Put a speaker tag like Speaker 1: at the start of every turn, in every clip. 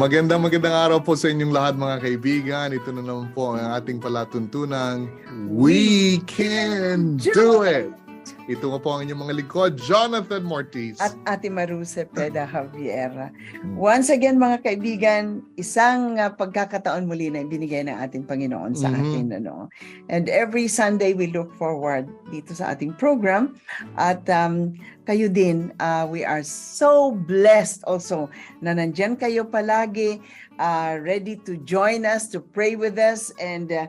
Speaker 1: Magandang magandang araw po sa inyong lahat mga kaibigan. Ito na naman po ang ating palatuntunang We Can Do It! Ito nga po ang inyong mga likod, Jonathan Mortiz.
Speaker 2: at Ate Maru Cepeda Javiera. Once again mga kaibigan, isang uh, pagkakataon muli na binigay ng ating Panginoon sa
Speaker 1: Mhm.
Speaker 2: atin ano. And every Sunday we look forward dito sa ating program at um, kayo din uh, we are so blessed also na nandyan kayo palagi uh, ready to join us to pray with us and uh,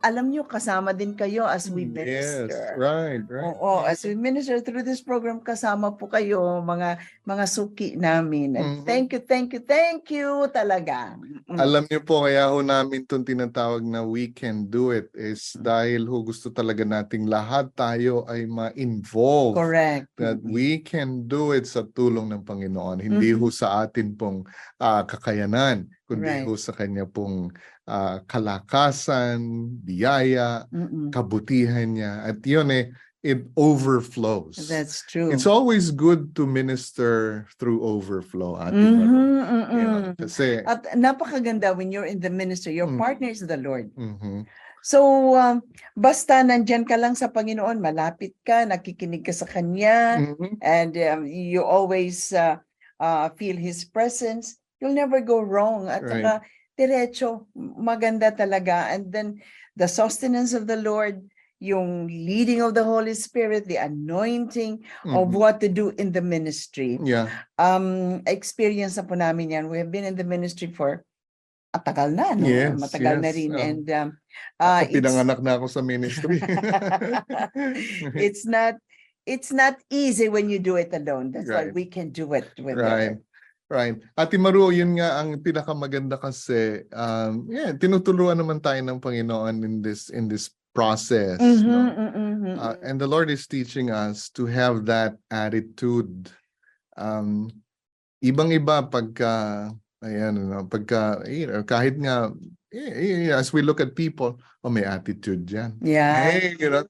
Speaker 2: alam nyo kasama din kayo as we
Speaker 1: Yes,
Speaker 2: minister.
Speaker 1: right, right.
Speaker 2: Oo, as we minister through this program, kasama po kayo, mga mga suki namin. And
Speaker 1: Mhm.
Speaker 2: Thank you, thank you, thank you talaga. Mm.
Speaker 1: Alam niyo po, kaya ho namin itong tinatawag na We Can Do It is dahil ho gusto talaga nating lahat tayo ay ma-involve.
Speaker 2: Correct.
Speaker 1: that we can do it sa tulong ng Panginoon. Hindi
Speaker 2: Mhm.
Speaker 1: ho sa atin pong ah, kakayanan, kundi
Speaker 2: Right.
Speaker 1: ho sa kanya pong ah, kalakasan, biyaya,
Speaker 2: Mm-mm.
Speaker 1: kabutihan niya. At yun eh, it overflows.
Speaker 2: That's true.
Speaker 1: It's always good to minister through overflow, Ate
Speaker 2: Mhm,
Speaker 1: Maru.
Speaker 2: mm-mm.
Speaker 1: You know, kasi,
Speaker 2: At napakaganda when you're in the ministry, your
Speaker 1: Mm.
Speaker 2: partner is the Lord.
Speaker 1: Mhm.
Speaker 2: So, um, basta nandyan ka lang sa Panginoon, malapit ka, nakikinig ka sa Kanya,
Speaker 1: Mhm.
Speaker 2: and um, you always uh, uh, feel His presence, you'll never go wrong. At
Speaker 1: Right.
Speaker 2: saka, diretso, maganda talaga. And then, the sustenance of the Lord, yung leading of the Holy Spirit, the anointing of
Speaker 1: Mhm.
Speaker 2: what to do in the ministry.
Speaker 1: Yeah.
Speaker 2: Um, experience na po namin yan. We have been in the ministry for matagal na, no?
Speaker 1: Yes,
Speaker 2: Matagal na
Speaker 1: yes,
Speaker 2: rin.
Speaker 1: um,
Speaker 2: And um, uh,
Speaker 1: Ako,
Speaker 2: it's-
Speaker 1: pinanganak na ako sa ministry.
Speaker 2: it's not it's not easy when you do it alone. That's why
Speaker 1: Right.
Speaker 2: we can do it with
Speaker 1: Right. Right. Ate Maru, yun nga ang pinakamaganda kasi um yeah, tinutulungan naman tayo ng Panginoon in this in this process, no? Uh, and the Lord is teaching us to have that attitude. Um ibang-iba pagka ayan ano, pagka you know, kahit nga eh, eh, as we look at people, oh may attitude diyan.
Speaker 2: yeah.
Speaker 1: Hey, you know,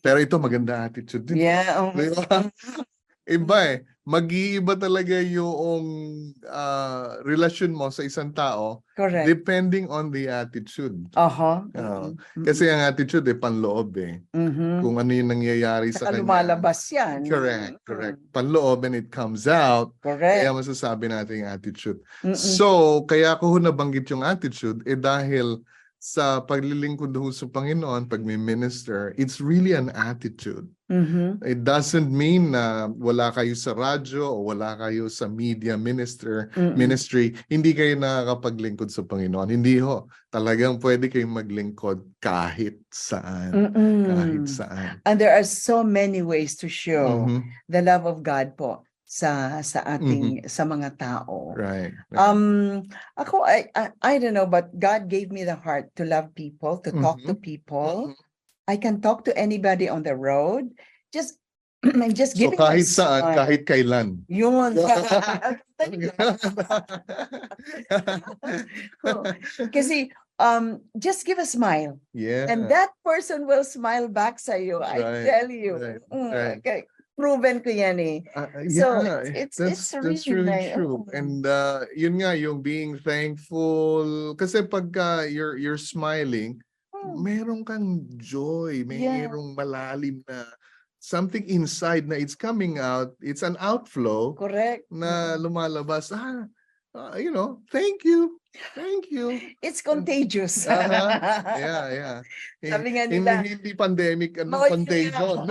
Speaker 1: pero ito maganda attitude din.
Speaker 2: Yeah. oh,
Speaker 1: Di ba? Iba eh. Mag-iiba talaga yung ah, relasyon mo sa isang tao
Speaker 2: correct.
Speaker 1: depending on the attitude.
Speaker 2: Aha.
Speaker 1: Oo.
Speaker 2: mm,
Speaker 1: Kasi ang attitude eh panloob eh.
Speaker 2: mhm.
Speaker 1: Kung ano yung nangyayari sa
Speaker 2: Saka
Speaker 1: kanya.
Speaker 2: lumalabas yan.
Speaker 1: Correct,
Speaker 2: Mm,
Speaker 1: correct. Panloob and it comes out.
Speaker 2: Correct.
Speaker 1: Kaya masasabi natin yung attitude.
Speaker 2: Mm-mm.
Speaker 1: So, kaya ko nabanggit yung attitude eh dahil sa paglilingkod ho sa Panginoon, pag may minister, it's really an attitude.
Speaker 2: Mhm.
Speaker 1: It doesn't mean na wala kayo sa radyo o wala kayo sa media minister
Speaker 2: Mm-mm.
Speaker 1: ministry, hindi kayo nakakapaglingkod sa Panginoon. Hindi ho. Talagang pwede kayong maglingkod kahit saan.
Speaker 2: Mm-mm.
Speaker 1: Kahit saan.
Speaker 2: And there are so many ways to show
Speaker 1: Mhm.
Speaker 2: the love of God po sa sa ating sa mga tao.
Speaker 1: Right. right.
Speaker 2: Um ako I, I I don't know but God gave me the heart to love people, to talk to people.
Speaker 1: Mhm.
Speaker 2: I can talk to anybody on the road. Just just
Speaker 1: So
Speaker 2: giving my
Speaker 1: kahit saan, kahit kailan.
Speaker 2: Yun. Kasi um just give a smile
Speaker 1: yeah.
Speaker 2: and that person will smile back sa you. I
Speaker 1: Right,
Speaker 2: tell you.
Speaker 1: right,
Speaker 2: Mm,
Speaker 1: right.
Speaker 2: okay. Proven ko yan eh.
Speaker 1: Uh, uh,
Speaker 2: So,
Speaker 1: yeah,
Speaker 2: it's-
Speaker 1: that's,
Speaker 2: it's
Speaker 1: that's
Speaker 2: really nice.
Speaker 1: true.
Speaker 2: Oo.
Speaker 1: And uh, yun nga, yung being thankful. Kasi pagka you're, you're smiling,
Speaker 2: Hmm.
Speaker 1: meron kang joy,
Speaker 2: Yeah.
Speaker 1: merong malalim na something inside na it's coming out, it's an outflow
Speaker 2: Correct.
Speaker 1: na lumalabas. Ah, ah, you know, thank you. Thank you.
Speaker 2: It's contagious.
Speaker 1: Uh-huh. Yeah, yeah. Eh,
Speaker 2: Sabi nga nila,
Speaker 1: hindi pandemic, ano,
Speaker 2: Oh,
Speaker 1: contagion.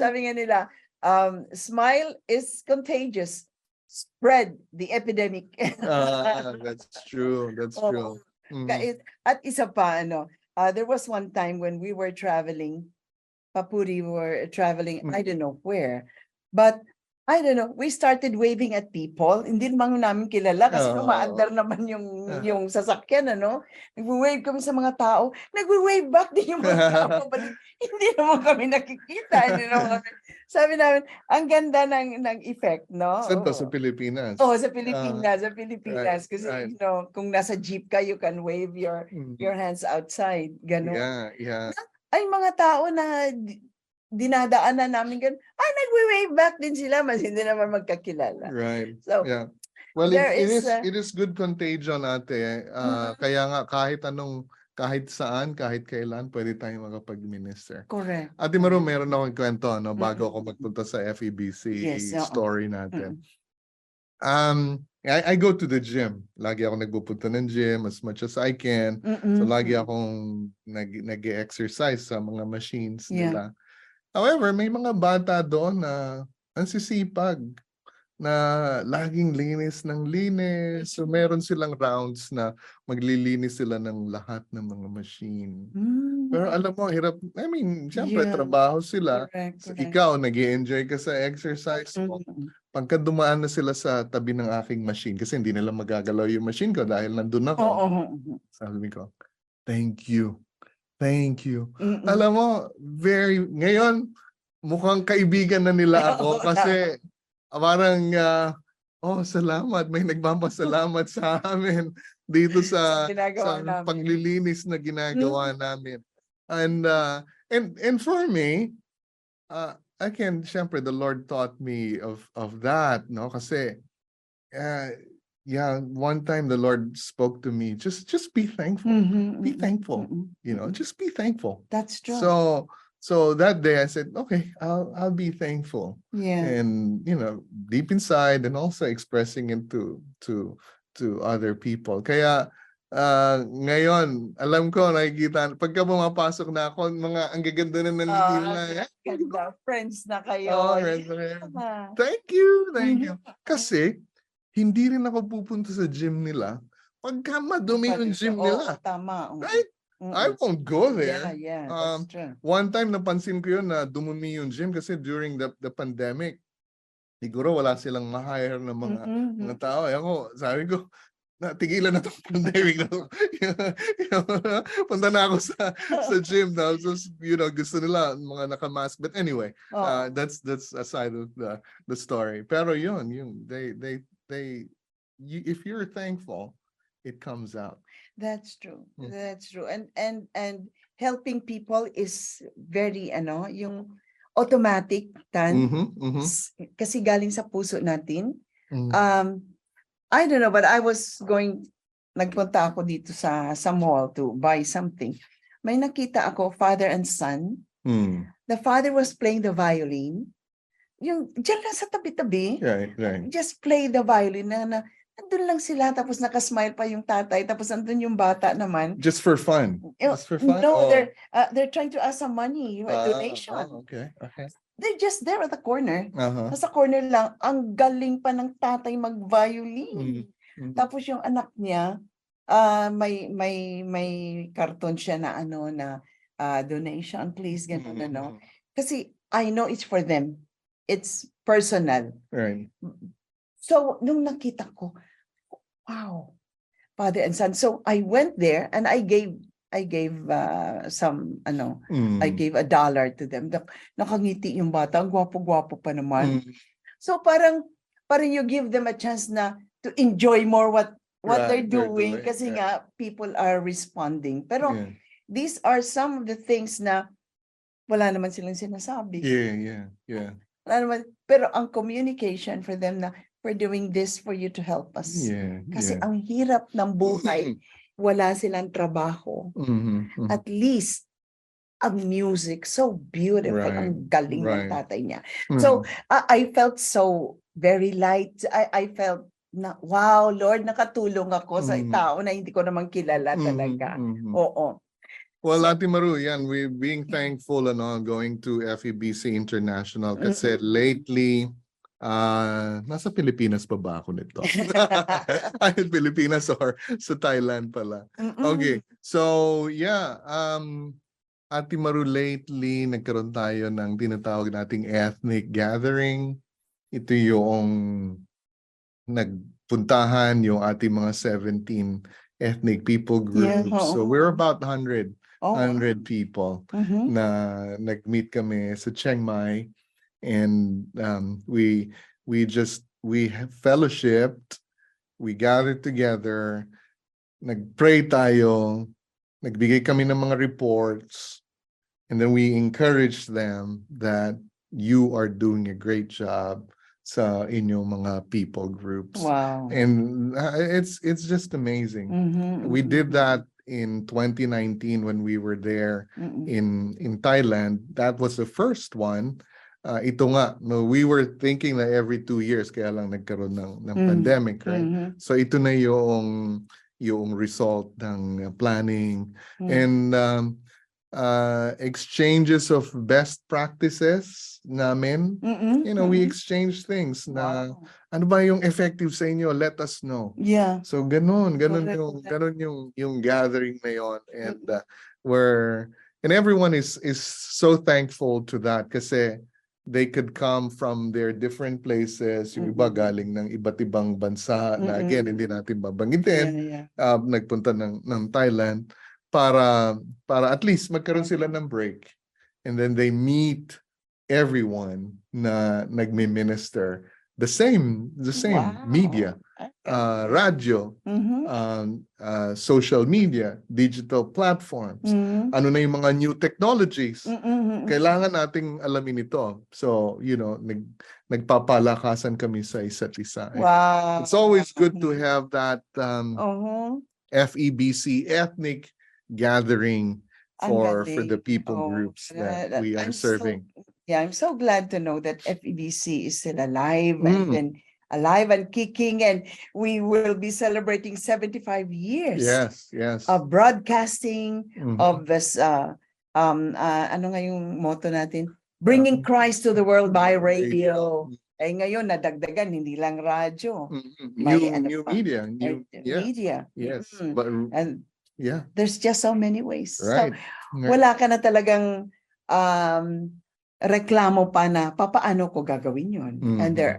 Speaker 2: Sabi nga nila, um, smile is contagious. Spread the epidemic.
Speaker 1: Ah, that's true. That's
Speaker 2: Oo.
Speaker 1: true. Mhm.
Speaker 2: At isa pa, ano, uh, there was one time when we were traveling, Papuri were traveling, I don't know where, but I don't know, we started waving at people. Hindi naman namin kilala kasi
Speaker 1: Oo.
Speaker 2: umaandar naman yung
Speaker 1: Ah.
Speaker 2: yung sasakyan, ano? Nagwe-wave kami sa mga tao. Nagwe-wave back din yung mga tao. pabalik. hindi naman kami nakikita. Hindi naman kami. Sabi namin, ang ganda ng ng effect, no?
Speaker 1: Saan to?
Speaker 2: Oo.
Speaker 1: Sa Pilipinas?
Speaker 2: Oh, sa Pilipinas, sa Pilipinas. Kasi,
Speaker 1: right.
Speaker 2: you know, kung nasa jeep ka, you can wave your
Speaker 1: Mm.
Speaker 2: your hands outside. Ganon.
Speaker 1: Yeah, yeah.
Speaker 2: Ay, mga tao na dinadaanan namin ganun. Ay, nagwe-wave back din sila, mas hindi naman magkakilala.
Speaker 1: Right.
Speaker 2: So,
Speaker 1: Yeah. Well, it, it
Speaker 2: is,
Speaker 1: is
Speaker 2: uh,
Speaker 1: it is good contagion ate. Uh,
Speaker 2: Mhm.
Speaker 1: Kaya nga kahit anong kahit saan, kahit kailan, pwede tayong makapag-minister.
Speaker 2: correct.
Speaker 1: Ate Maru, meron akong kwento no, bago
Speaker 2: Mhm.
Speaker 1: ako magpunta sa FEBC
Speaker 2: Yes,
Speaker 1: story natin.
Speaker 2: Mm.
Speaker 1: Um, I, I go to the gym. Lagi ako nagpupunta ng gym as much as I can. So
Speaker 2: Mm-mm.
Speaker 1: lagi akong nag nag-exercise sa mga machines
Speaker 2: Yeah.
Speaker 1: nila. However, may mga bata doon na ang sisipag na laging linis ng linis. So meron silang rounds na maglilinis sila ng lahat ng mga machine.
Speaker 2: Mm,
Speaker 1: Pero alam mo, hirap. I mean, syempre
Speaker 2: Yeah.
Speaker 1: trabaho sila.
Speaker 2: correct, correct.
Speaker 1: ikaw, nag enjoy ka sa exercise mo.
Speaker 2: Mm-mm.
Speaker 1: Pagka dumaan na sila sa tabi ng aking machine, kasi hindi nila magagalaw yung machine ko dahil nandun ako.
Speaker 2: Oo. oo,
Speaker 1: Sabi ko, thank you. Thank you.
Speaker 2: Mm-mm.
Speaker 1: Alam mo, very, ngayon, mukhang kaibigan na nila ako kasi parang, ah, oh, salamat, may nagpapasalamat sa amin dito sa,
Speaker 2: Sa
Speaker 1: sa paglilinis na ginagawa namin. And, uh, and, and for me, uh, again, syempre, the Lord taught me of, of that, no? Kasi, uh, yeah, one time the Lord spoke to me, just, just be thankful.
Speaker 2: Mhm,
Speaker 1: Be thankful,
Speaker 2: mm-mm.
Speaker 1: you know, just be thankful.
Speaker 2: That's true.
Speaker 1: So so that day I said, okay, I'll I'll be thankful.
Speaker 2: yeah.
Speaker 1: And you know, deep inside and also expressing it to to to other people. Kaya ah, ngayon, alam ko nakikita pagka pumapasok na ako, mga ang gaganda na ng nila. eh.
Speaker 2: Ganda. Friends na kayo.
Speaker 1: Oh, friends.
Speaker 2: Ah.
Speaker 1: Thank you, thank you.
Speaker 2: Mhm.
Speaker 1: Kasi hindi rin ako pupunta sa gym nila pagka madumi yung gym
Speaker 2: Oo,
Speaker 1: nila.
Speaker 2: tama. oo.
Speaker 1: Right? I
Speaker 2: Mm-mm.
Speaker 1: won't go there.
Speaker 2: Yeah, yeah,
Speaker 1: Um,
Speaker 2: that's true.
Speaker 1: One time napansin ko yun na dumumi yung gym kasi during the the pandemic, siguro wala silang ma-hire ng mga
Speaker 2: Mm-mm.
Speaker 1: mga tao. Eh ako, sabi ko, natigilan na tong pandemic na. Punta na ako sa sa gym na so, you know gusto nila mga naka-mask but anyway
Speaker 2: Oo.
Speaker 1: uh, that's that's aside of the the story pero yun yung they they they you, if you're thankful it comes out
Speaker 2: That's true.
Speaker 1: Mm.
Speaker 2: That's true. And and and helping people is very ano, yung automatic tan
Speaker 1: Mhm, mhm,
Speaker 2: s- kasi galing sa puso natin.
Speaker 1: mhm.
Speaker 2: Um I don't know but I was going nagpunta ako dito sa sa mall to buy something. May nakita ako father and son.
Speaker 1: Mm.
Speaker 2: The father was playing the violin. Yung diyan lang sa tabi-tabi.
Speaker 1: right right
Speaker 2: Just play the violin na, na nandun lang sila tapos nakasmile pa yung tatay tapos nandun yung bata naman.
Speaker 1: just for fun
Speaker 2: Eh,
Speaker 1: just for fun
Speaker 2: No,
Speaker 1: Oh.
Speaker 2: they're uh, they're trying to ask some money, a
Speaker 1: Ah,
Speaker 2: donation.
Speaker 1: oh, okay okay
Speaker 2: They're just there at the corner.
Speaker 1: uh-huh.
Speaker 2: Nasa corner lang, ang galing pa ng tatay mag-violin.
Speaker 1: Mm, mm.
Speaker 2: Tapos yung anak niya, ah may may may karton siya na ano na ah, donation please ganun
Speaker 1: Mm,
Speaker 2: ano.
Speaker 1: mm,
Speaker 2: Kasi I know it's for them. It's personal.
Speaker 1: right
Speaker 2: So nung nakita ko, wow, father and son. So I went there and I gave I gave uh, some ano, I
Speaker 1: Mm,
Speaker 2: gave a dollar to them. Nak- Nakangiti yung bata, ang gwapo-gwapo pa naman.
Speaker 1: mm,
Speaker 2: So parang parang you give them a chance na to enjoy more what what
Speaker 1: Right,
Speaker 2: they're
Speaker 1: they're
Speaker 2: doing
Speaker 1: doing,
Speaker 2: kasi
Speaker 1: yeah.
Speaker 2: nga people are responding. Pero
Speaker 1: yeah.
Speaker 2: these are some of the things na wala naman silang sinasabi.
Speaker 1: yeah yeah yeah
Speaker 2: Wala naman, pero ang communication for them na we're doing this for you to help us.
Speaker 1: yeah
Speaker 2: Kasi
Speaker 1: yeah.
Speaker 2: ang hirap ng buhay, wala silang trabaho.
Speaker 1: Mhm, mhm.
Speaker 2: At least, ang music, so beautiful,
Speaker 1: Right,
Speaker 2: ang galing ng
Speaker 1: right.
Speaker 2: tatay niya.
Speaker 1: Mhm.
Speaker 2: So, I, I felt so very light. I, I felt na, wow, Lord, nakatulong ako sa
Speaker 1: Mm.
Speaker 2: tao na hindi ko naman kilala
Speaker 1: Mhm,
Speaker 2: talaga.
Speaker 1: mhm.
Speaker 2: Oo.
Speaker 1: Well,
Speaker 2: So-
Speaker 1: Ate Maru, yan, we being thankful and all going to FEBC International kasi lately, ah nasa Pilipinas pa ba ako nito? Ay, Pilipinas or sa Thailand pala. Okay, so yeah, um, Ate Maru, lately nagkaroon tayo ng tinatawag nating ethnic gathering ito yung nagpuntahan yung ating mga 17 ethnic people
Speaker 2: Yeah,
Speaker 1: groups. So
Speaker 2: oo.
Speaker 1: we're about 100,
Speaker 2: Oh,
Speaker 1: 100 people
Speaker 2: mhm.
Speaker 1: na nag-meet kami sa Chiang Mai and um, we we just we have fellowshipped, we gathered together, nagpray tayo, nagbigay kami ng mga reports, and then we encouraged them that you are doing a great job sa inyong mga people groups.
Speaker 2: Wow.
Speaker 1: And uh, it's it's just amazing.
Speaker 2: Mhm,
Speaker 1: We
Speaker 2: mhm,
Speaker 1: did that in 2019 when we were there
Speaker 2: mhm.
Speaker 1: in in Thailand. That was the first one. Uh, ito nga, no, we were thinking na every two years kaya lang nagkaroon ng, ng
Speaker 2: Mm,
Speaker 1: pandemic, right?
Speaker 2: Mhm,
Speaker 1: So ito na yung yung result ng uh, planning
Speaker 2: mm.
Speaker 1: and um, uh, exchanges of best practices namin.
Speaker 2: Mhm,
Speaker 1: You know, we
Speaker 2: mhm.
Speaker 1: exchange things na
Speaker 2: Wow.
Speaker 1: ano ba yung effective sa inyo? Let us know.
Speaker 2: Yeah.
Speaker 1: So ganun, ganun
Speaker 2: Correct,
Speaker 1: yung ganun yung yung gathering na yon and uh, where and everyone is is so thankful to that kasi they could come from their different places, yung iba galing ng iba't ibang bansa na
Speaker 2: Mm-mm.
Speaker 1: again hindi natin
Speaker 2: Yeah,
Speaker 1: babanggitin,
Speaker 2: yeah.
Speaker 1: uh, nagpunta ng ng Thailand para para at least magkaroon sila ng break and then they meet everyone na nagmi-minister the same the same
Speaker 2: Wow.
Speaker 1: media uh, radyo,
Speaker 2: Mhm,
Speaker 1: um, uh, social media, digital platforms.
Speaker 2: mhm,
Speaker 1: Ano na yung mga new technologies?
Speaker 2: mhm, mhm.
Speaker 1: Kailangan nating alamin ito. So, you know, nag, nagpapalakasan kami sa isa't isa.
Speaker 2: Wow.
Speaker 1: It's always good to have that um,
Speaker 2: Mhm.
Speaker 1: FEBC ethnic gathering
Speaker 2: Ang
Speaker 1: for for the people
Speaker 2: Oh,
Speaker 1: groups that
Speaker 2: that-
Speaker 1: we are
Speaker 2: I'm so-
Speaker 1: serving.
Speaker 2: Yeah, I'm so glad to know that FEBC is still alive
Speaker 1: Mm.
Speaker 2: and then alive and kicking and we will be celebrating 75 years
Speaker 1: Yes, yes.
Speaker 2: of broadcasting
Speaker 1: Mhm.
Speaker 2: of this uh um uh, ano nga yung motto natin bringing Christ to the world by radio eh ngayon nadagdagan hindi lang radyo
Speaker 1: Mhm.
Speaker 2: may
Speaker 1: New
Speaker 2: ano
Speaker 1: new
Speaker 2: pa,
Speaker 1: media, new
Speaker 2: eh,
Speaker 1: yeah.
Speaker 2: media
Speaker 1: Yes,
Speaker 2: Mm.
Speaker 1: but
Speaker 2: and
Speaker 1: yeah,
Speaker 2: there's just so many ways So,
Speaker 1: right. right.
Speaker 2: wala ka na talagang um reklamo pa na papaano ko gagawin yun and
Speaker 1: Mhm.
Speaker 2: there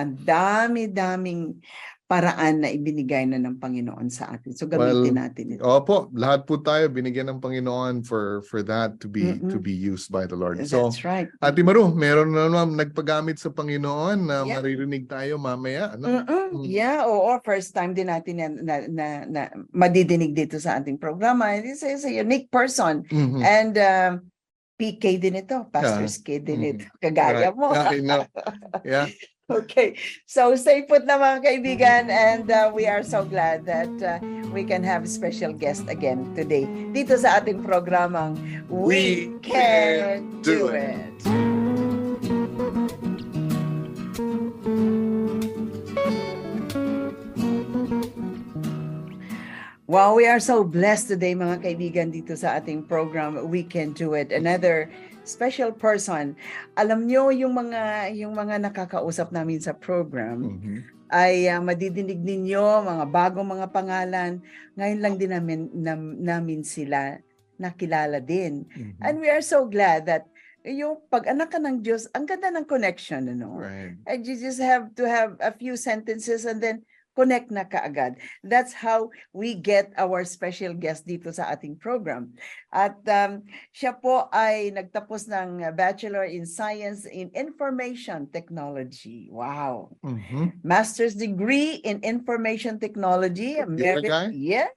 Speaker 2: ang dami-daming paraan na ibinigay na ng Panginoon sa atin so gamitin
Speaker 1: Well,
Speaker 2: natin ito
Speaker 1: Opo, lahat po tayo binigyan ng Panginoon for for that to be to
Speaker 2: Mm-mm.
Speaker 1: be used by the Lord. So,
Speaker 2: that's right
Speaker 1: Ate Maru, meron na naman nagpagamit sa Panginoon na
Speaker 2: Yeah.
Speaker 1: maririnig tayo mamaya. Ano?
Speaker 2: Mm-mm.
Speaker 1: Mm.
Speaker 2: Yeah, oo, first time din natin na, na, na, na madidinig dito sa ating programa. This is a unique person.
Speaker 1: Mhm.
Speaker 2: And um, PK din ito, Pastor
Speaker 1: Yeah.
Speaker 2: Skid din
Speaker 1: Mhm.
Speaker 2: ito. Kagaya
Speaker 1: Right.
Speaker 2: mo.
Speaker 1: Yeah, I know. Yeah.
Speaker 2: Okay, so stay put na mga kaibigan and uh, we are so glad that uh, we can have special guest again today dito sa ating programang We, Can Do It. Wow, we are so blessed today mga kaibigan dito sa ating program We Can Do It. Another special person. Alam nyo yung mga yung mga nakakausap namin sa program
Speaker 1: Mhm.
Speaker 2: ay ah, madidinig ninyo mga bagong mga pangalan. Ngayon lang din namin nam- namin sila nakilala din.
Speaker 1: Mhm.
Speaker 2: And we are so glad that yung pag-anak ka ng Diyos, ang ganda ng connection, ano?
Speaker 1: Right.
Speaker 2: And you just have to have a few sentences and then connect na kaagad. That's how we get our special guest dito sa ating program. At um, siya po ay nagtapos ng Bachelor in Science in Information Technology. Wow.
Speaker 1: Mhm.
Speaker 2: Master's degree in Information Technology.
Speaker 1: Guy?
Speaker 2: yeah.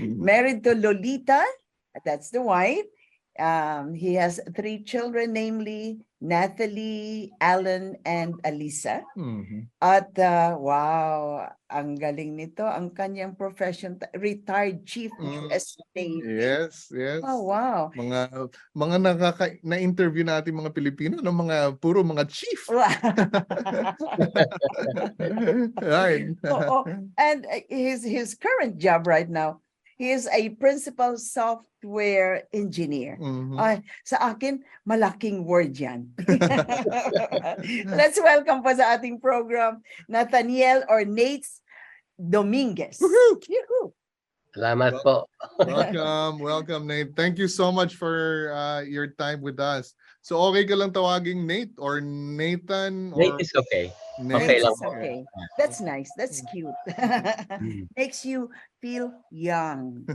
Speaker 2: Married to Lolita. That's the wife. Um, he has three children, namely Natalie, Alan, and Alisa.
Speaker 1: Mhm.
Speaker 2: At uh, wow, ang galing nito. Ang kanyang profession, retired chief
Speaker 1: Mm.
Speaker 2: US Navy.
Speaker 1: Yes, yes.
Speaker 2: Oh, wow.
Speaker 1: Mga mga nakaka na-interview natin mga Pilipino ng mga puro mga chief. right.
Speaker 2: Oo. And uh, his his current job right now, he is a principal software engineer.
Speaker 1: Mhm.
Speaker 2: Ay, sa akin, malaking word yan. Let's welcome po sa ating program, Nathaniel or Nate Dominguez.
Speaker 1: Woohoo!
Speaker 3: Salamat po.
Speaker 1: welcome, welcome, Nate. Thank you so much for uh, your time with us. So okay ka lang tawaging Nate or Nathan or
Speaker 3: Nate is okay. Okay lang
Speaker 2: It's okay. That's nice. That's cute.
Speaker 3: Mm.
Speaker 2: Makes you feel young.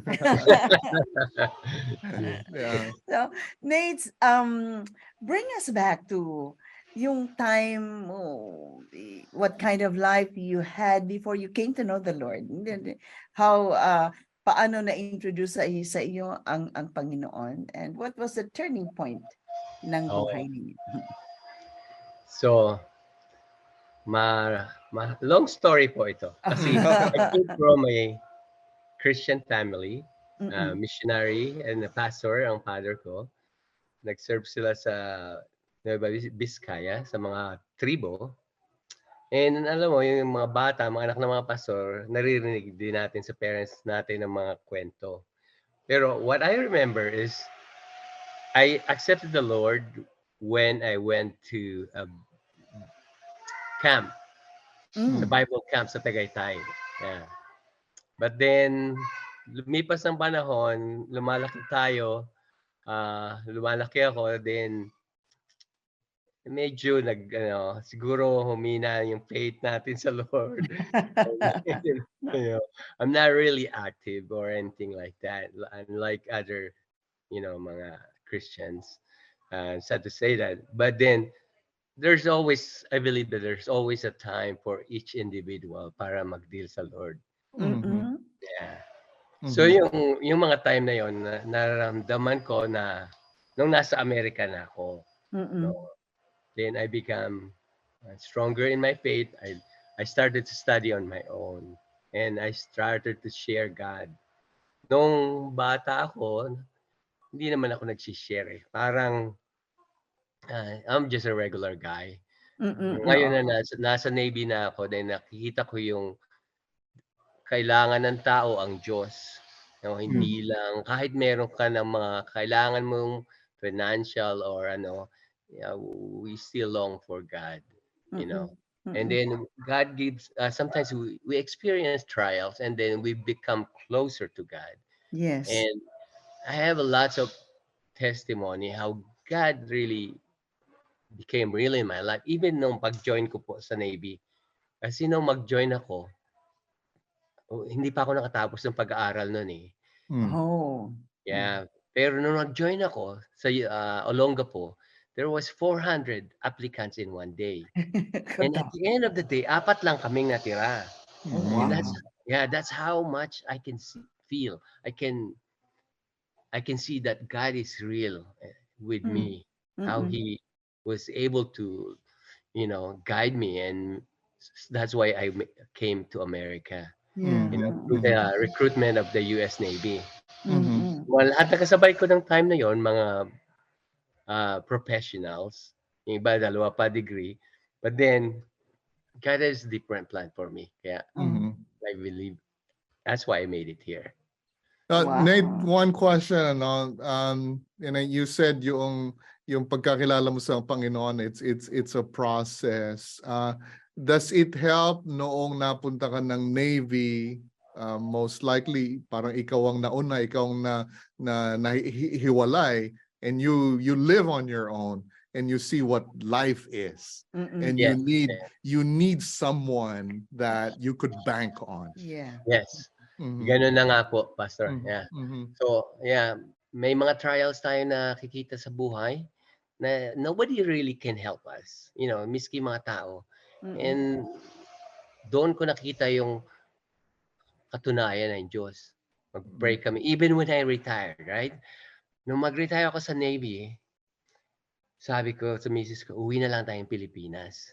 Speaker 1: Yeah.
Speaker 2: so, Nate, um, bring us back to yung time, oh, what kind of life you had before you came to know the Lord. How, uh, paano na-introduce sa, sa iyo ang, ang Panginoon? And what was the turning point ng
Speaker 3: Oh.
Speaker 2: buhay ninyo?
Speaker 3: So, ma, ma long story po ito. Kasi I came from a Christian family, uh, missionary and a pastor ang father ko. Nag-serve sila sa Nueva Vizcaya sa mga tribo. And alam mo, yung mga bata, mga anak ng mga pastor, naririnig din natin sa parents natin ng mga kwento. Pero what I remember is I accepted the Lord when I went to a camp
Speaker 2: Mm.
Speaker 3: sa Bible camp sa Tagaytay. Yeah. But then, lumipas ng panahon, lumalaki tayo, ah lumalaki ako, then medyo nag, ano, siguro humina yung faith natin sa Lord. you know, I'm not really active or anything like that, unlike other, you know, mga Christians. Uh, sad to say that. But then, there's always, I believe that there's always a time for each individual para mag-deal sa Lord.
Speaker 1: Mhm.
Speaker 2: Mm-mm.
Speaker 3: Yeah. So
Speaker 1: Mhm.
Speaker 3: yung yung mga time na yon na, nararamdaman ko na nung nasa Amerika na ako,
Speaker 2: Mm-mm.
Speaker 3: no, then I become uh, stronger in my faith. I I started to study on my own and I started to share God. Nung bata ako, hindi naman ako nag-share eh. Parang uh, I'm just a regular guy.
Speaker 2: Mm-mm.
Speaker 3: Ngayon na nasa, nasa Navy na ako, dahil nakikita ko yung kailangan ng tao ang Diyos. No, hindi lang, kahit meron ka ng mga kailangan mong financial or ano, yeah, we still long for God, you know.
Speaker 2: Mm-mm.
Speaker 3: And then God gives, uh, sometimes we, we experience trials and then we become closer to God.
Speaker 2: Yes.
Speaker 3: And I have lots of testimony how God really became real in my life. Even nung pag-join ko po sa Navy. Kasi nung mag-join ako, oh, hindi pa ako nakatapos ng pag-aaral noon eh.
Speaker 1: Mm.
Speaker 2: Oh.
Speaker 3: Yeah. Pero nung nag-join ako sa uh, Olongapo, there was 400 applicants in one day. And at the end of the day, apat lang kaming natira.
Speaker 1: Mhm.
Speaker 2: Wow.
Speaker 3: And that's yeah, that's how much I can see, feel. I can I can see that God is real eh, with
Speaker 2: Mm.
Speaker 3: me. How
Speaker 2: Mm-mm.
Speaker 3: he was able to, you know, guide me, and that's why I came to America.
Speaker 2: Yeah.
Speaker 3: You know, through the uh, recruitment of the U.S. Navy.
Speaker 2: Mm-mm.
Speaker 3: Well, lahat na kasabay ko ng time na yon, mga uh, professionals, yung iba dalawa pa degree, but then God has a different plan for me. Kaya
Speaker 1: Mhm.
Speaker 3: I believe that's why I made it here.
Speaker 1: Uh,
Speaker 2: Wow.
Speaker 1: Nate, one question, ano, um, you know, you said yung yung pagkakilala mo sa Panginoon, it's it's it's a process. Uh, does it help noong napunta ka ng Navy? Uh, most likely, parang ikaw ang nauna, ikaw ang na, na nahihiwalay, and you you live on your own, and you see what life is,
Speaker 2: Mm-mm.
Speaker 1: and
Speaker 3: Yeah,
Speaker 1: you need you need someone that you could bank on.
Speaker 2: Yeah.
Speaker 3: Yes.
Speaker 1: Mhm.
Speaker 3: Ganun na nga po, Pastor.
Speaker 1: Mhm.
Speaker 3: Yeah.
Speaker 1: Mhm.
Speaker 3: So, yeah, may mga trials tayo na kikita sa buhay na nobody really can help us. You know, miski mga tao.
Speaker 2: Mm-mm.
Speaker 3: And doon ko nakita yung katunayan ng Diyos. Mag-pray kami. Even when I retired, right? Nung mag-retire ako sa Navy, sabi ko sa misis ko, uwi na lang tayong Pilipinas.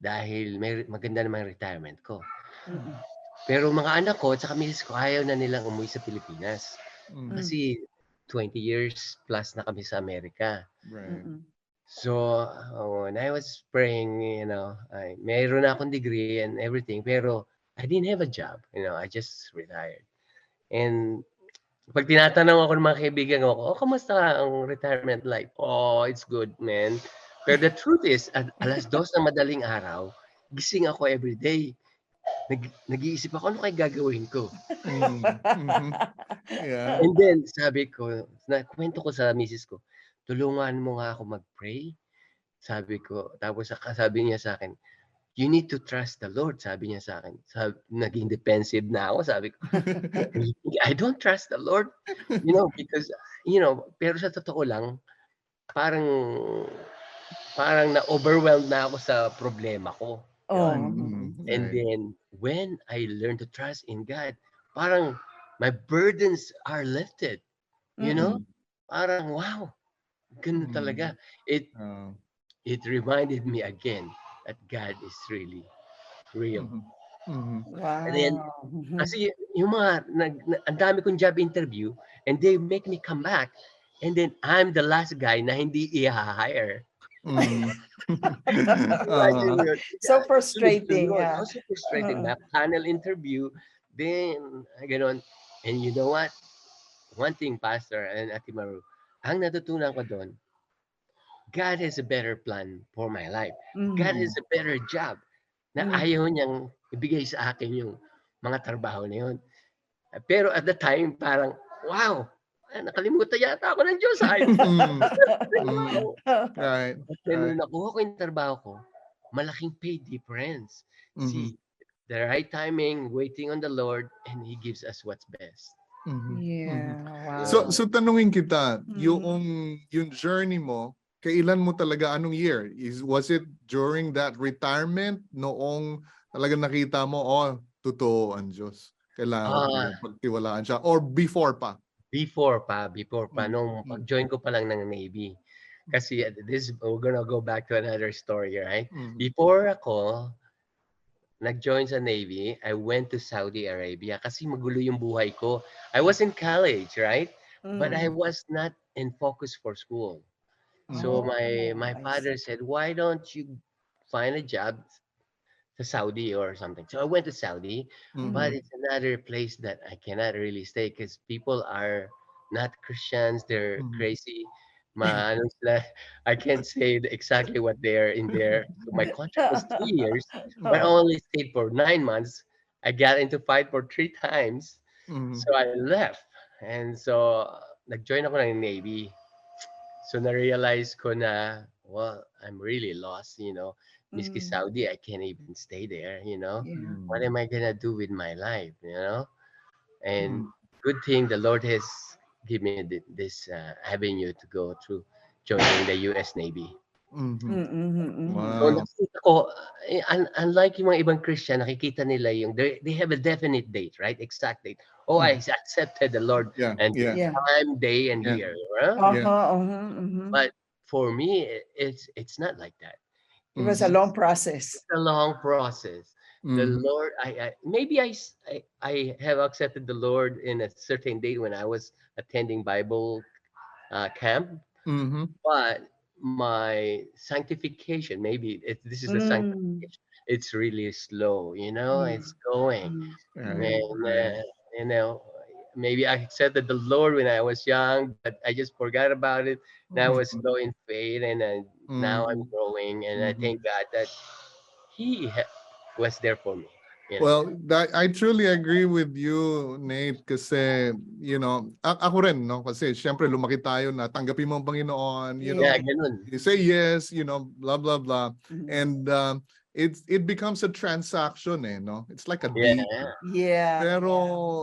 Speaker 3: Dahil may maganda naman yung retirement ko.
Speaker 2: Mm-mm.
Speaker 3: Pero mga anak ko at saka misis ko, ayaw na nilang umuwi sa Pilipinas.
Speaker 1: Mhm.
Speaker 3: Kasi 20 years plus na kami sa Amerika.
Speaker 1: Right.
Speaker 2: Mm-mm.
Speaker 3: So, uh, when I was praying, you know, I, mayroon na akong degree and everything, pero I didn't have a job. You know, I just retired. And pag tinatanong ako ng mga kaibigan ko, oh, kamusta ang retirement life? Oh, it's good, man. Pero the truth is, at alas dos ng madaling araw, gising ako every day. Nag, nag-iisip ako, ano kaya gagawin ko?
Speaker 1: Mhm. Yeah.
Speaker 3: And then, sabi ko, na kwento ko sa misis ko, tulungan mo nga ako mag-pray. Sabi ko, tapos sabi niya sa akin, you need to trust the Lord, sabi niya sa akin. Sabi, naging defensive na ako, sabi ko, I don't trust the Lord. You know, because, you know, pero sa totoo lang, parang, parang na-overwhelmed na ako sa problema ko.
Speaker 2: Oh.
Speaker 1: Mm,
Speaker 3: And
Speaker 1: right.
Speaker 3: then, when I learned to trust in God, parang my burdens are lifted. You know? Parang, wow. Ganun
Speaker 1: Mm.
Speaker 3: talaga. It
Speaker 1: Ah,
Speaker 3: it reminded me again that God is really real.
Speaker 1: mhm, mhm.
Speaker 2: Wow.
Speaker 3: And then. Kasi yung mga, nag, na- ang dami kong job interview and they make me come back and then I'm the last guy na hindi i-hire.
Speaker 1: Mm.
Speaker 3: Imagine yun.
Speaker 2: So frustrating, yeah.
Speaker 3: So frustrating. Na panel interview, then, ganon. And you know what? One thing, Pastor and Ate Maru, ang natutunan ko doon, God has a better plan for my life. God
Speaker 2: Mhm.
Speaker 3: has a better job na
Speaker 2: Mm.
Speaker 3: ayaw niyang ibigay sa akin yung mga trabaho na yun. Pero at the time, parang, wow, ah, nakalimutan yata ako ng Diyos. Ay,
Speaker 1: mm, mm, right.
Speaker 3: But then, nung nakuha ko yung trabaho ko, malaking pay difference.
Speaker 1: Mhm,
Speaker 3: See, the right timing, waiting on the Lord, and He gives us what's best.
Speaker 1: mhm,
Speaker 2: Yeah.
Speaker 1: mhm.
Speaker 2: Wow.
Speaker 1: So so tanungin kita,
Speaker 2: Mhm.
Speaker 1: yung yung journey mo, kailan mo talaga anong year? Is was it during that retirement noong talaga nakita mo oh, totoo ang Diyos. Kailangan yung pagtiwalaan siya or before pa?
Speaker 3: Before pa, before pa, nung
Speaker 1: mm.
Speaker 3: pag-join ko pa lang ng Navy. Kasi uh, this, we're gonna go back to another story, right?
Speaker 1: Mhm,
Speaker 3: Before ako, nag-join sa Navy, I went to Saudi Arabia kasi magulo yung buhay ko. I was in college, right? But I
Speaker 2: Mm.
Speaker 3: was not in focus for school. So
Speaker 2: Oh,
Speaker 3: my my father said, "Why don't you find a job to Saudi or something?" So I went to Saudi,
Speaker 1: mhm,
Speaker 3: but it's another place that I cannot really stay because people are not Christians. They're
Speaker 1: Mhm.
Speaker 3: crazy. Ma, I can't say exactly what they're in there. So my contract was two years, but I
Speaker 2: Oh.
Speaker 3: only stayed for nine months. I got into fight for three times.
Speaker 1: mhm.
Speaker 3: So I left. And so, nag-join ako ng Navy. So na-realize ko na, well, I'm really lost, you know. Miski
Speaker 2: Mm.
Speaker 3: Saudi, I can't even stay there, you know.
Speaker 2: Yeah.
Speaker 3: What am I gonna do with my life, you know? And
Speaker 1: Mm.
Speaker 3: good thing the Lord has given me this uh, avenue to go through joining the U.S. Navy.
Speaker 1: Mhm.
Speaker 2: Mm, mm, mm, mm.
Speaker 3: So
Speaker 1: Wow.
Speaker 3: nakita ko, eh, un- unlike yung mga ibang Christian, nakikita nila yung, they, they have a definite date, right? Exact date. Oh, I accepted the Lord
Speaker 1: Yeah,
Speaker 3: and
Speaker 1: yeah.
Speaker 2: Yeah.
Speaker 3: time, day, and
Speaker 1: Yeah.
Speaker 3: year. Right?
Speaker 1: Yeah.
Speaker 2: Uh-huh, mhm, mhm.
Speaker 3: But for me, i- it's it's not like that.
Speaker 2: It was a
Speaker 1: Mhm,
Speaker 2: long process.
Speaker 3: It's a long process. The
Speaker 1: mhm,
Speaker 3: Lord, I, I maybe I, s- I I have accepted the Lord in a certain date when I was attending Bible uh, camp,
Speaker 1: mhm,
Speaker 3: but my sanctification, maybe it, this is the
Speaker 2: Mm,
Speaker 3: sanctification. It's really slow, you know.
Speaker 2: Mm.
Speaker 3: It's going.
Speaker 2: mm,
Speaker 3: And, uh, you know, maybe I accepted the Lord when I was young, but I just forgot about it. Now I was low in faith, and uh, now I'm growing, and I
Speaker 1: Mhm.
Speaker 3: thank God that He ha- was there for me. you know.
Speaker 1: Well, that, I truly agree with you, Nate, kasi, you know, a- ako rin, no? Kasi, syempre, lumaki tayo na tanggapin mo ang Panginoon, you know,
Speaker 3: yeah, ganun.
Speaker 1: you say yes, you know, blah, blah, blah.
Speaker 2: mhm.
Speaker 1: And um, it, it becomes a transaction, eh, no? It's like a
Speaker 3: Yeah.
Speaker 1: deal.
Speaker 2: Yeah.
Speaker 1: Pero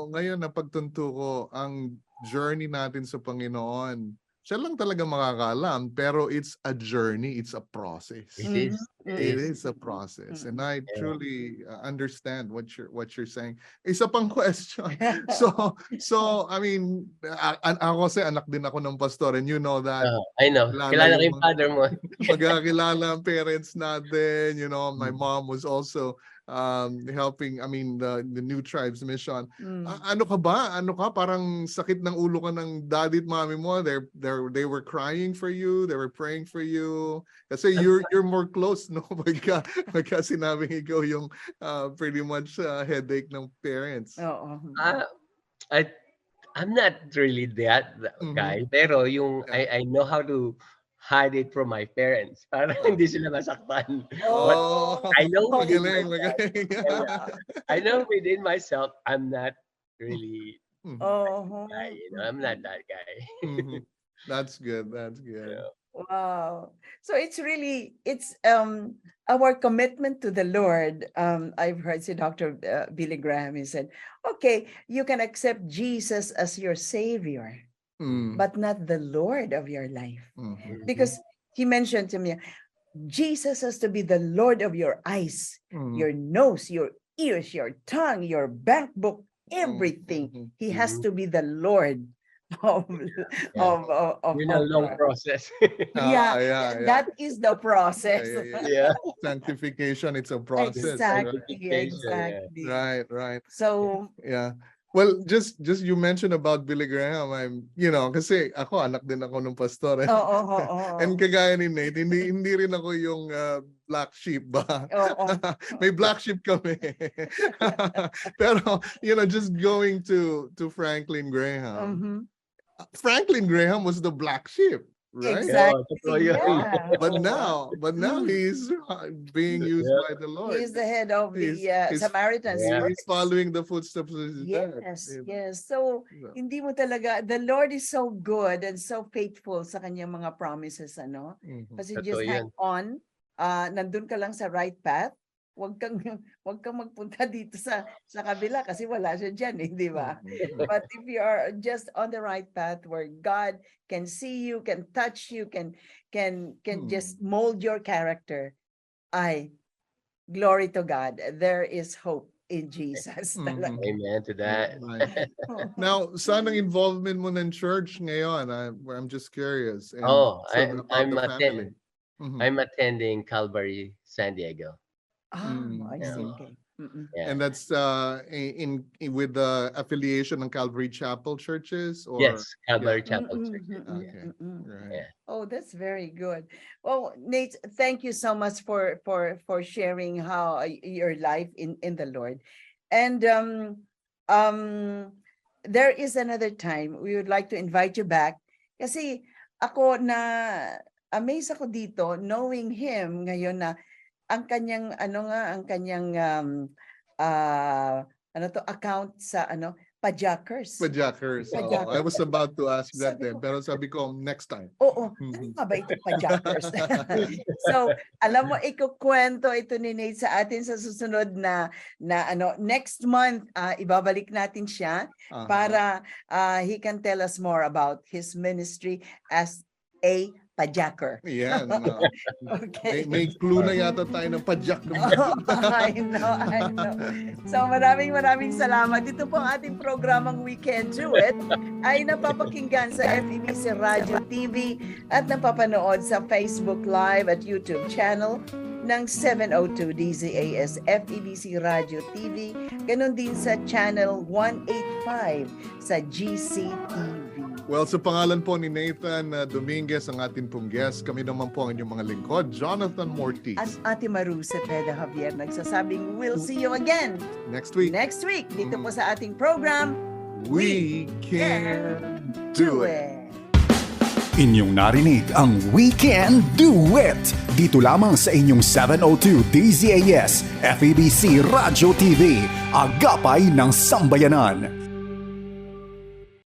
Speaker 1: ngayon, napagtunto ko, ang journey natin sa Panginoon, siya lang talaga makakaalam, pero it's a journey, it's a process.
Speaker 3: It is.
Speaker 2: Mhm,
Speaker 1: It is a process, and
Speaker 2: Mm.
Speaker 1: I
Speaker 3: Yeah.
Speaker 1: truly uh, understand what you're what you're saying. Isa pang question. So, so I mean, a- a- ako kasi anak din ako ng pastor, and you know that
Speaker 3: Uh, I know.
Speaker 1: Kilala
Speaker 3: Kilala ko
Speaker 1: yung
Speaker 3: father mo.
Speaker 1: magkakilala ang parents natin. You know, my
Speaker 3: Mm.
Speaker 1: mom was also um helping. I mean, the the New Tribes Mission.
Speaker 2: Mm.
Speaker 1: Ano ka ba? Ano ka? Parang sakit ng ulo ka ng daddy at mommy mo. They're, they're, they were crying for you. They were praying for you. Kasi you're, you're more close, no? Pagka, pagka sinabing ikaw yung uh, pretty much uh, headache ng parents.
Speaker 2: Oo.
Speaker 3: Ah, I, I'm not really that
Speaker 1: Mhm.
Speaker 3: guy, pero yung I, I know how to hide it from my parents para hindi sila masaktan.
Speaker 1: Oh,
Speaker 3: I know within
Speaker 1: magaling,
Speaker 3: myself,
Speaker 1: magaling.
Speaker 3: Yeah. I know within myself, I'm not really
Speaker 1: Mhm,
Speaker 2: Oo.
Speaker 3: guy, you know, I'm not that guy.
Speaker 1: mhm. That's good. That's good.
Speaker 3: Yeah.
Speaker 2: Wow. So it's really it's um our commitment to the Lord. Um I've heard say Dr. Uh, Billy Graham he said, "Okay, you can accept Jesus as your savior,
Speaker 1: Mm,
Speaker 2: but not the Lord of your life."
Speaker 1: mhm,
Speaker 2: Because he mentioned to me, Jesus has to be the Lord of your eyes,
Speaker 1: mm,
Speaker 2: your nose, your ears, your tongue, your bank book, everything.
Speaker 1: mhm.
Speaker 2: He has
Speaker 3: Mhm.
Speaker 2: to be the Lord of of of, of,
Speaker 3: Yun ang long process.
Speaker 1: Ah,
Speaker 2: Yeah,
Speaker 1: yeah, yeah.
Speaker 2: That is the process.
Speaker 1: Yeah, yeah,
Speaker 3: yeah.
Speaker 1: Sanctification, it's a process.
Speaker 2: Exactly,
Speaker 1: right?
Speaker 2: Exactly.
Speaker 1: Right, right.
Speaker 2: So,
Speaker 1: Yeah. Well, just just you mentioned about Billy Graham, I'm, you know, kasi ako anak din ako ng pastor. eh.
Speaker 2: oo, oo, oo.
Speaker 1: And kagaya ni Nate, hindi hindi rin ako yung uh, black sheep ba?
Speaker 2: Oo.
Speaker 1: May black sheep kami. Pero, you know, just going to to Franklin Graham.
Speaker 2: Mhm.
Speaker 1: Franklin Graham was the black sheep, right?
Speaker 2: Exactly.
Speaker 3: totoo yun.
Speaker 2: yeah.
Speaker 1: But now, but now he's uh, being used
Speaker 3: Yeah.
Speaker 1: by the Lord.
Speaker 2: He's the head of the
Speaker 1: He's-
Speaker 2: uh,
Speaker 1: he's-
Speaker 2: Samaritans.
Speaker 3: Yeah.
Speaker 1: He's following the footsteps of his dad.
Speaker 2: Yes,
Speaker 1: Yeah.
Speaker 2: yes. So,
Speaker 1: Yeah.
Speaker 2: hindi mo talaga, the Lord is so good and so faithful sa kanyang mga promises, ano?
Speaker 1: Mhm.
Speaker 2: Kasi
Speaker 3: Totoo
Speaker 2: just hang on, ah nandun ka lang sa right path, Huwag kang huwag kang magpunta dito sa sa kabila kasi wala siya diyan, eh, di ba?
Speaker 1: Mhm.
Speaker 2: But if you are just on the right path where God can see you, can touch you, can can can just mold your character, I glory to God. There is hope in Jesus.
Speaker 1: Mhm.
Speaker 2: talaga.
Speaker 3: Amen to that.
Speaker 1: Now, saan ang involvement mo ng church ngayon? I'm, I'm just curious. And
Speaker 3: Oh,
Speaker 1: some
Speaker 3: I'm- attend-
Speaker 1: family. Mhm.
Speaker 3: I'm attending Calvary San Diego.
Speaker 2: Ah,
Speaker 1: Mm,
Speaker 2: I
Speaker 3: yeah.
Speaker 2: see. Okay. Mm-mm.
Speaker 3: Yeah.
Speaker 1: And that's uh in, in with the affiliation ng Calvary Chapel churches or
Speaker 3: yes, Calvary
Speaker 1: yeah.
Speaker 3: Chapel
Speaker 2: Mm-mm,
Speaker 3: Church.
Speaker 2: mm-mm,
Speaker 1: Okay. right.
Speaker 3: Yeah.
Speaker 2: Oh, that's very good. Well, Nate, thank you so much for for for sharing how uh, your life in in the Lord. And um um there is another time we would like to invite you back kasi ako na amaze ako dito knowing him ngayon na ang kanyang ano nga ang kanyang um ah, ano to account sa ano pajakers.
Speaker 1: Pajakers.
Speaker 2: Pajakers.
Speaker 1: I was about to ask that
Speaker 2: Sabi
Speaker 1: then,
Speaker 2: ko-
Speaker 1: pero sabi ko next time.
Speaker 2: Oo, ano nga ba ito pajakers? so, alam mo, ikukwento ito ni Nate sa atin sa susunod na, na ano, next month, ah, ibabalik natin siya
Speaker 1: Aha.
Speaker 2: para ah, he can tell us more about his ministry as a pajaker.
Speaker 1: Yan. May,
Speaker 2: Okay.
Speaker 1: may clue na yata tayo ng pajak.
Speaker 2: Oh, I know, I know. So maraming maraming salamat. Ito po ang ating programang We Can Do It ay napapakinggan sa FEBC Radio TV at napapanood sa Facebook Live at YouTube channel ng 702 DZAS FEBC Radio TV. Ganon din sa channel 185 sa GCTV.
Speaker 1: Well, sa pangalan po ni Nathan uh, Dominguez, ang ating pong guest, kami naman po ang inyong mga lingkod, Jonathan Mortiz.
Speaker 2: At Ate Maru Cepeda Javier nagsasabing we'll see you again
Speaker 1: Next week,
Speaker 2: next week dito po sa ating program
Speaker 1: we can do it.
Speaker 4: Inyong narinig ang Weekend Duet dito lamang sa inyong 702 DZAS FEBC Radio TV, Agapay ng Sambayanan.